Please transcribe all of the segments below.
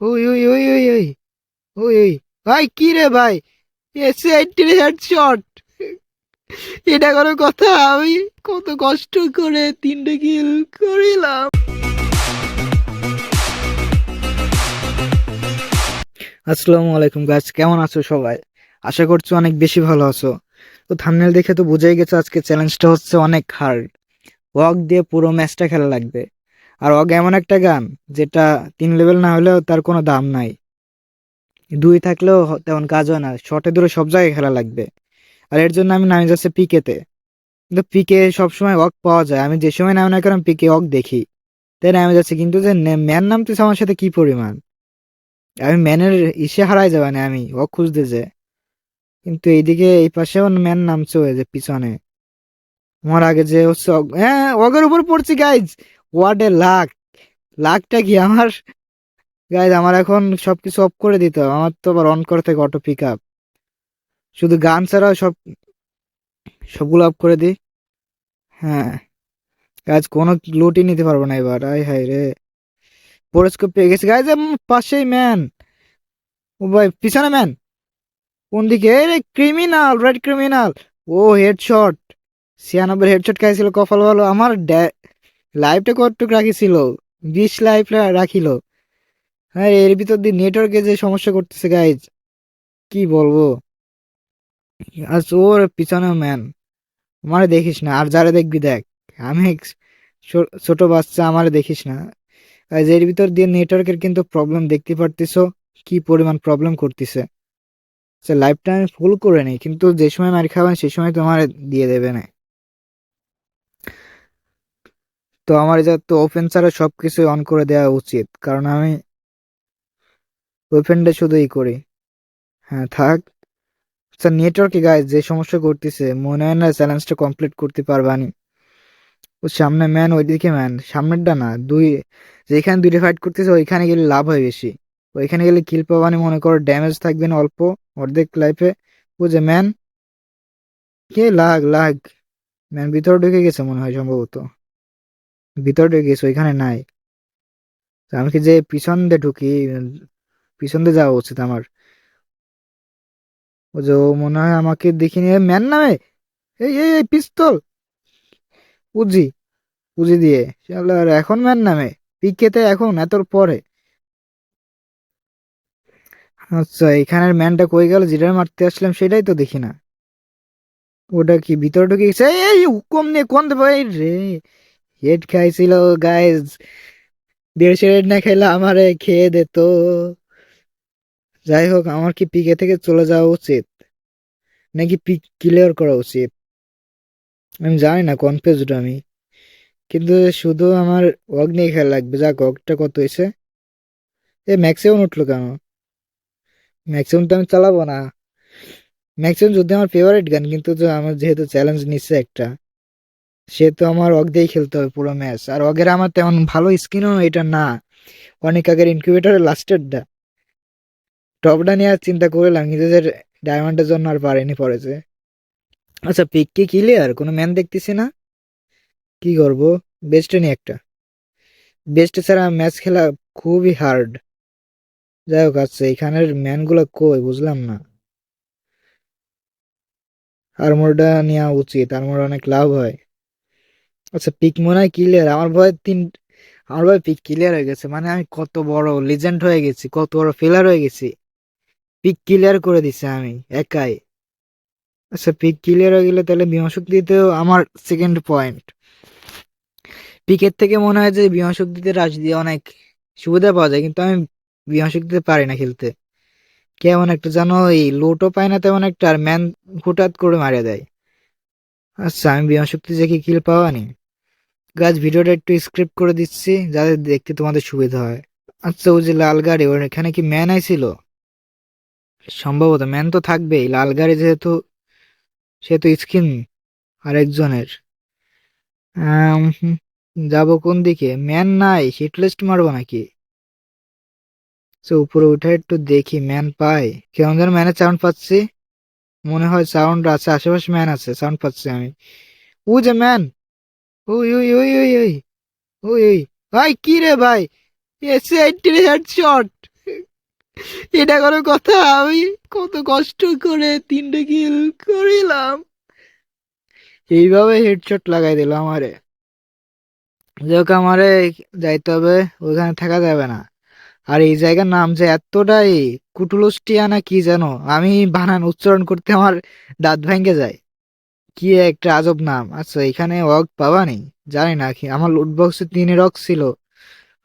ওই ওই ওই ওই ওই ওই ওই। ভাই, কি রে ভাই? এসে এইটির হেডশট এটা কোনো কথা, আমি কত কষ্ট করে তিনটে কিল করিলাম। আসসালামু আলাইকুম গাছ কেমন আছো সবাই? আশা করছি অনেক বেশি ভালো আছো। তো থামনেল দেখে তো বুঝেই গেছো আজকে চ্যালেঞ্জটা হচ্ছে অনেক হার্ড ওয়াক দিয়ে পুরো ম্যাচটা খেলা লাগবে। আর ওয়াক এমন একটা গান যেটা তিন লেভেল না হলেও তার কোনো দাম নাই। দুই থাকলেও তেমন কাজ হয় না। শর্টে দূরে সব জায়গায় খেলা লাগবে। আর এর জন্য আমি নামি যাচ্ছে পিকেতে কিন্তু পিকে সবসময় অক পাওয়া যায়। আমি যে সময় নামি না কেন পিকে অক দেখি। তাই নামে যাচ্ছে। কিন্তু যে ম্যান নামতেছে আমার সাথে কি পরিমাণ? আমি ম্যানের ইসে হারাই যাবে না আমি অক খুঁজতে যে। কিন্তু এইদিকে এই পাশেও ম্যান নামছে যে পিছনে। আমার আগে যে হচ্ছে অগ- হ্যাঁ অগের উপর পড়ছি গাইজ হোয়াট এ লাক লাকটা কি? আমার গাইজ আমার এখন সবকিছু অফ করে দিতে হবে। আমার তো আবার অন করে থাকে অটো পিক আপ শুধু গান ছাড়া সব, সবগুলো অফ করে দিই। হ্যাঁ। গাইজ কোনো লুটই নিতে পারব না এবার। আয় হায় রে। পুরস্কার পেয়ে গেছি। গাইজ পাশেই ম্যান ও ভাই, পিছনে ম্যান কোন দিকে? রে ক্রিমিনাল রেড ক্রিমিনাল ও হেডশট ছিয়ানব্বই হেডশট খাইছিল, কপাল ভালো। আমার লাইফটা কতটুকু রাখিছিল? বিশ লাইফ রাখিল। হ্যাঁ এর ভিতর দিয়ে নেটওয়ার্কে যে সমস্যা করতেছে গাইজ কি বলব? আর ওর পিছনে ম্যান আমারে দেখিস না। আর যারা দেখবি, দেখ, আমি ছোট বাচ্চা, আমারে দেখিস না। এর ভিতর দিয়ে নেটওয়ার্কের কিন্তু প্রবলেম দেখতে পারতেছো, কি পরিমাণ প্রবলেম করতেছে। সে লাইভটা আমি ফুল করে নিই, কিন্তু যে সময় মার খাবেন সেই সময় তোমার দিয়ে দেবে না। তো আমার তো ওপেন ছাড়া সব কিছু অন করে দেওয়া উচিত। কারণ আমি ওপেনটা শুধুই করি। হ্যাঁ থাক। স্যার নেটওয়ার্কে গায়ে যে সমস্যা করতেছে মনে হয় না চ্যালেঞ্জটা কমপ্লিট করতে পারবানি ও সামনে ম্যান ওইদিকে ম্যান সামনেরটা না, দুই যেখানে দুইটা ফাইট করতেছে, ওইখানে গেলে লাভ হয় বেশি। ওইখানে গেলে কিল পাবানি মনে করো ড্যামেজ থাকবে না অল্প, অর্ধেক লাইফে ও যে ম্যান কে লাগ লাগ। ম্যান ভিতরে ঢুকে গেছে মনে হয় সম্ভবত। ভিতরে গেছে ওইখানে নাই। আমি কি যে পিছন দিয়ে ঢুকি পিছন দিয়ে যাওয়া উচিত আমার? ও যে মনে হয় আমাকে দেখি নিয়ে ম্যান নামে? এই এই এই, পিস্তল! পুজি পুজি দিয়ে। আর, এখন ম্যান নামে? পিকেতে এখন, এত পরে? আচ্ছা এখানের ম্যানটা কই গেল? যেটা মারতে আসলাম, সেটাই তো দেখি না। ওটা কি ভিতরে ঢুকে গেছে? এই হুকুম নিয়ে কোন দেবো এই রে! হেড খাইছিল গাইজ দেড়শো রেড না খেলে আমারে খেয়ে দিত। যাই হোক, আমার কি পিকে থেকে চলে যাওয়া উচিত? নাকি পিক ক্লিয়ার করা উচিত? আমি জানি না কনফিউজড আমি। কিন্তু শুধু আমার অগ নিয়ে খেলা লাগবে যাক অগটা কত হয়েছে এ ম্যাক্সিমাম উঠল কেন? ম্যাক্সিমাম তো আমি চালাবো না। ম্যাক্সিমাম যদি আমার ফেভারিট গান, কিন্তু আমার যেহেতু চ্যালেঞ্জ নিচ্ছে একটা। সে তো আমার অগ দিয়েই খেলতে হবে পুরো ম্যাচ। আর অগের আমার তেমন ভালো স্কিনও এটা না। অনেক আগের ইনকিউবেটরের লাস্টেরটা টপটা নিয়ে আর চিন্তা করলাম, নিজেদের ডায়মন্ডের জন্য আর পারেনি পড়েছে আচ্ছা পিক কি ক্লিয়ার কোনো ম্যান দেখতেছি না? কি করব? বেস্টে নি একটা। বেস্ট ছাড়া ম্যাচ খেলা খুবই হার্ড যাই হোক আচ্ছা এখানের ম্যানগুলো কই? বুঝলাম না। আর্মোরটা নেওয়া উচিত। আর্মোর অনেক লাভ হয়। আচ্ছা পিক মনে হয় ক্লিয়ার আমার ভয় তিন, আমার ভয় পিক ক্লিয়ার হয়ে গেছে। মানে আমি কত বড় লিজেন্ড হয়ে গেছি, কত বড় ফেলার হয়ে গেছি। পিক ক্লিয়ার করে দিছে আমি, একাই। আচ্ছা পিক ক্লিয়ার হয়ে গেলে তাহলে বিমা শক্তিতেও আমার সেকেন্ড পয়েন্ট পিকের থেকে মনে হয় যে বিমা শক্তিতে রাশ দিয়ে অনেক সুবিধা পাওয়া যায়, কিন্তু আমি বিমা শক্তিতে পারি না খেলতে। কেমন একটা জানো এই লোটও পায় না তেমন একটা, আর ম্যান হুটাৎ করে মারা দেয়। আচ্ছা আমি বিমা শক্তি কি কিল পাওয়া নি। গাছ ভিডিওটা একটু স্ক্রিপ্ট করে দিচ্ছি, যাতে দেখতে তোমাদের সুবিধা হয়। আচ্ছা ওই যে লাল গাড়ি, ওর এখানে কি ম্যান আইছিল? সম্ভবত ম্যান তো থাকবেই, লাল গাড়ি যেহেতু সেহেতু স্কিন আরেকজনের। যাব কোন দিকে? ম্যান নাই হিটলিস্ট মারবো নাকি? তো উপরে উঠে একটু দেখি ম্যান পাই। কেমন যেন ম্যানের সাউন্ড পাচ্ছি। মনে হয় সাউন্ড আছে, আশেপাশে ম্যান আছে সাউন্ড পাচ্ছি আমি। ও যে ম্যান ওই ওই ওই ওই ওই ওই ওই। ভাই, কি রে ভাই? এসে হেডশট এটা কোনো কথা, আমি কত কষ্ট করে তিনটে কিল করিলাম। এইভাবে হেডশট লাগাই দিল আমারে। যাক আমারে যাইতে হবে ওইখানে থাকা যাবে না। আর এই জায়গার নাম যে এতটাই কুটুলুষ্টিয়া না কি জানো? আমি বানান উচ্চারণ করতে আমার দাঁত ভেঙে যায়। কি একটা আজব নাম। আচ্ছা এখানে অগ পাবা নেই। জানি না কি, আমার লুট বক্সে তিন রক ছিল।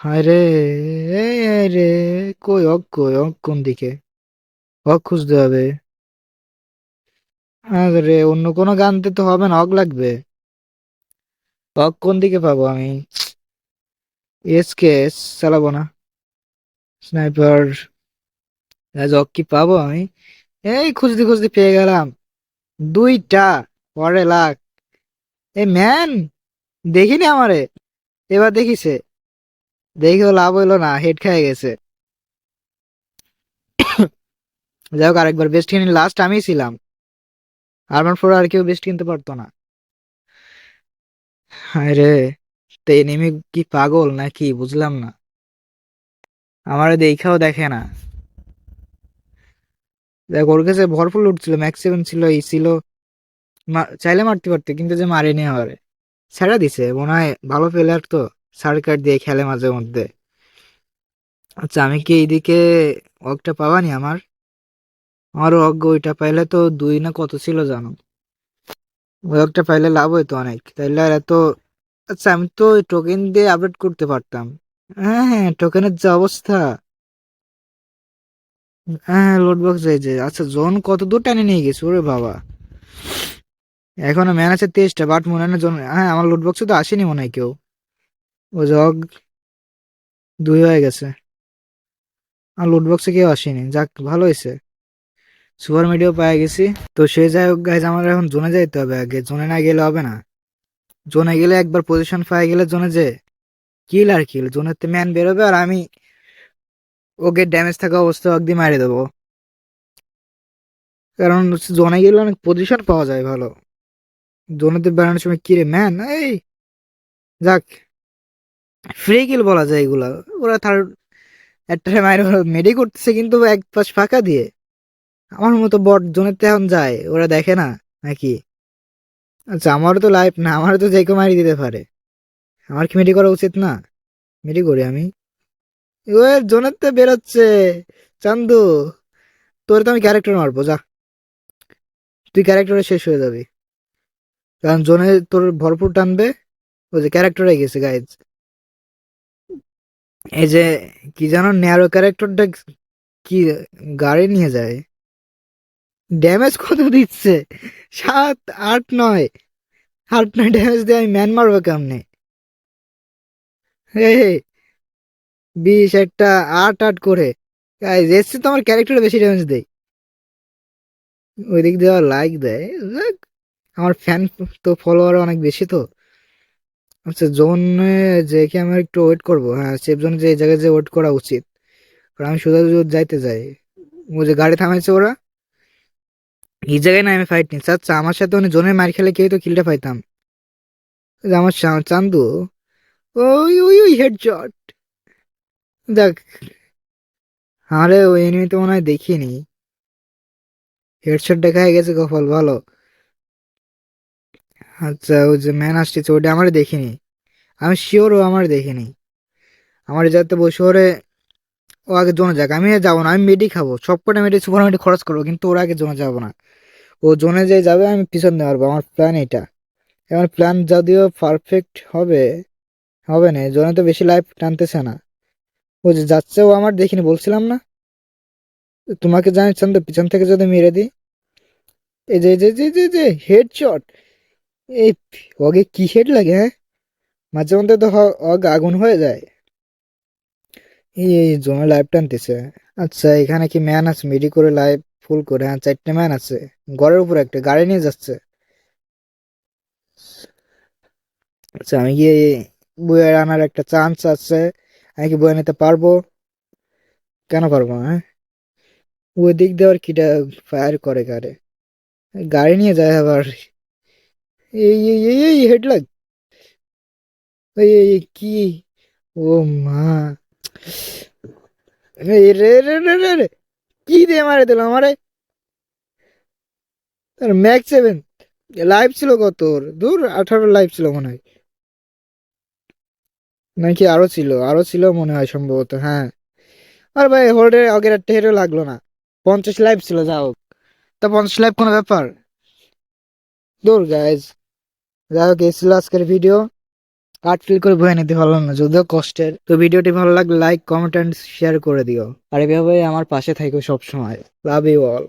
হায় রে রে, কই অগ কই অগ কোন দিকে? অগ খুঁজতে হবে। আরে, অন্য কোনো গানতে তো হবে না অগ লাগবে। অগ কোন দিকে পাবো আমি? এসকেএস চালাবো না। স্নাইপার অগ কি পাবো আমি? এই খুঁজতে খুঁজতে পেয়ে গেলাম। দুইটা। লাখ এ ম্যান, দেখিনি আমারে? এবার দেখিছে দেখেও লাভ হইল না, হেড খেয়ে গেছে। যাই হোক আরেকবার বেস্ট কিনি লাস্ট আমি ছিলাম। আরমান ফোর আর কেউ বেস্ট কিনতে পারতো না। হায় রে, তো এনিমি কি পাগল নাকি? বুঝলাম না। আমারে দেখাও দেখে না। দেখ, ওর কাছে ভরপুর লুট ছিল ম্যাক্স সেভেন ছিল, এই ছিল। চাইলে মারতে পারতে, কিন্তু যে মারেনি আমারে ছেড়া দিছে, মনে হয় ভালো প্লেয়ার তো সার্কার দিয়ে খেলে মাঝে মধ্যে। আচ্ছা আমি কি এইদিকে অগটা পাবানি আমার? আমার অজ্ঞ ওইটা পাইলে তো দুই না কত ছিল জানো? ওই অগটা পাইলে লাভ হইতো অনেক। তাইলে আর এত আচ্ছা আমি তো টোকেন দিয়ে আপডেট করতে পারতাম। হ্যাঁ হ্যাঁ টোকেনের যে অবস্থা। হ্যাঁ লোড বক্স এই যে। আচ্ছা জোন কত দূর টানে নিয়ে গেছে, ওরে বাবা। এখনও ম্যান আছে তেইশটা বাট মনে হয় জোন হ্যাঁ আমার লোড বক্সে তো আসেনি মনে হয় কেউ। ও জগ দুই হয়ে গেছে। আর লোড বক্সে কেউ আসেনি। যাক, ভালো হয়েছে। সুপার মিডিয়াও পাই গেছি। তো সে যাই হোক গাইজ আমার এখন জোনে যাইতে হবে আগে। জোনে না গেলে হবে না। জোনে গেলে একবার পজিশন পাই গেলে জোনে যে কিল আর কিল জোনেতে ম্যান বেরোবে আর আমি ওকে ড্যামেজ থাকা অবস্থা অগদি মারি দেবো। কারণ জোনে গেলে অনেক পজিশন পাওয়া যায় ভালো। জোনেতে বেরোনোর সময় কিরে ম্যান এই, যাক। ফ্রি কিল বলা যায় এগুলা। ওরা তার একটা মায়ের মেডি করতেছে কিন্তু এক পাশ ফাঁকা দিয়ে। আমার মতো বট জোনেতে এখন যায়, ওরা দেখে না, নাকি? আচ্ছা আমারও তো লাইফ না, আমারও তো যে কেউ মারি দিতে পারে। আমার কি মেডি করা উচিত না? মেডি করি আমি। ও জোনের তো বেরোচ্ছে। চান্দু, তোর তো আমি ক্যারেক্টার মারবো, যা। তুই ক্যারেক্টারে শেষ হয়ে যাবি। কারণ জোনে তোর ভরপুর টানবে, ওই যে ক্যারেক্টার ক্যারেক্টারে গেছে গাইজ এই যে, কি জানো ন্যারো ক্যারেক্টারটা কি, গাড়ি নিয়ে যায়। ড্যামেজ কত দিচ্ছে? সাত, আট, নয়। আট, নয় ড্যামেজ দিয়ে আমি ম্যান মারবো কেমনে? বিশ একটা, আট আট করে। গাইজ এসছে তো আমার ক্যারেক্টারে বেশি ড্যামেজ দেয়। ওই দিক দিয়ে লাইক দেয়। আমার ফ্যান তো ফলোয়ার অনেক বেশি তো। আচ্ছা জোনে যে কি আমি একটু ওয়েট করব হ্যাঁ সেফ জোনে যে এই জায়গায় যে ওয়েট করা উচিত। কারণ আমি সোজা যাইতে যাই। ও যে গাড়ি থামাইছে ওরা। এই জায়গায় না আমি ফাইট নিচ্ছি আচ্ছা আমার সাথে উনি জোনে মার খেলে কেউ তো কিলটা পাইতাম। আমার চান্দু, ওই ওই ওই হেডশট দেখ, আরে, ওই এনিমি তো মনে হয় দেখিনি হেডশট দেখা হয়ে গেছে, কপাল ভালো। আচ্ছা ওই যে ম্যান আসতেছে ওটা আমার দেখিনি। আমি শিওর ও আমার দেখিনি। আমার যাতে বসে ওরে, ও আগে জোনে যাক, আমি যাব না, আমি মেডি খাব। সব কটা মেডি সুপার মেডি খরচ করব, কিন্তু ওর আগে জোনে যাব না। ও জোনে যে যাবে, আমি পিছন দিয়ে পারব আমার প্ল্যান এটা আমার প্ল্যান যদিও পারফেক্ট হবে হবে না জোনে তো বেশি লাইফ টানতেছে না। ও যে যাচ্ছে, ও আমার দেখিনি, বলছিলাম না। তোমাকে জানাচ্ছেন তো, পিছন থেকে যদি মেরে দিই। এই যে যে যে যে যে হেড শট এই ওকে কি হেড লাগে হ্যাঁ? মাঝে মধ্যে তো অগ আগুন হয়ে যায়। এই জোনে লাইভ টানতেছে। আচ্ছা এখানে কি ম্যান আছে? মিডি করে লাইভ ফুল করে হ্যাঁ চারটে ম্যান আছে। ঘরের উপর একটা, গাড়ি নিয়ে যাচ্ছে। আচ্ছা আমি কি বয়ে আনার একটা চান্স আছে। আমি কি বয়ে নিতে পারব? কেন পারব হ্যাঁ? ওই দিক দিয়ে আবার কিটা ফায়ার করে গাড়ি। গাড়ি নিয়ে যায় আবার। এই এই এই এই, হেড এই এই কি? ও মা। রে রে রে রে রে কি দিয়ে মারে দিল আমারে? ম্যাক্স সেভেন লাইভ ছিল কত ওর? দূর, আঠারো লাইভ ছিল মনে হয়। নাকি আরও ছিল? আরও ছিল মনে হয় সম্ভবত হ্যাঁ। আর ভাই হোল্ডে আগের হেরো লাগল না। পঞ্চাশ লাইভ ছিল যা হোক। তা পঞ্চাশ লাইভ কোনো ব্যাপার? দূর গাইজ যাই হোক এই ছিল আজকের ভিডিও কাট ফিল করে বয়ে নিতে পারলাম না, যদিও কষ্টের। তো ভিডিওটি ভালো লাগলে লাইক কমেন্ট অ্যান্ড শেয়ার করে দিও। আর এভাবে আমার পাশে থাকো সবসময়। Love you all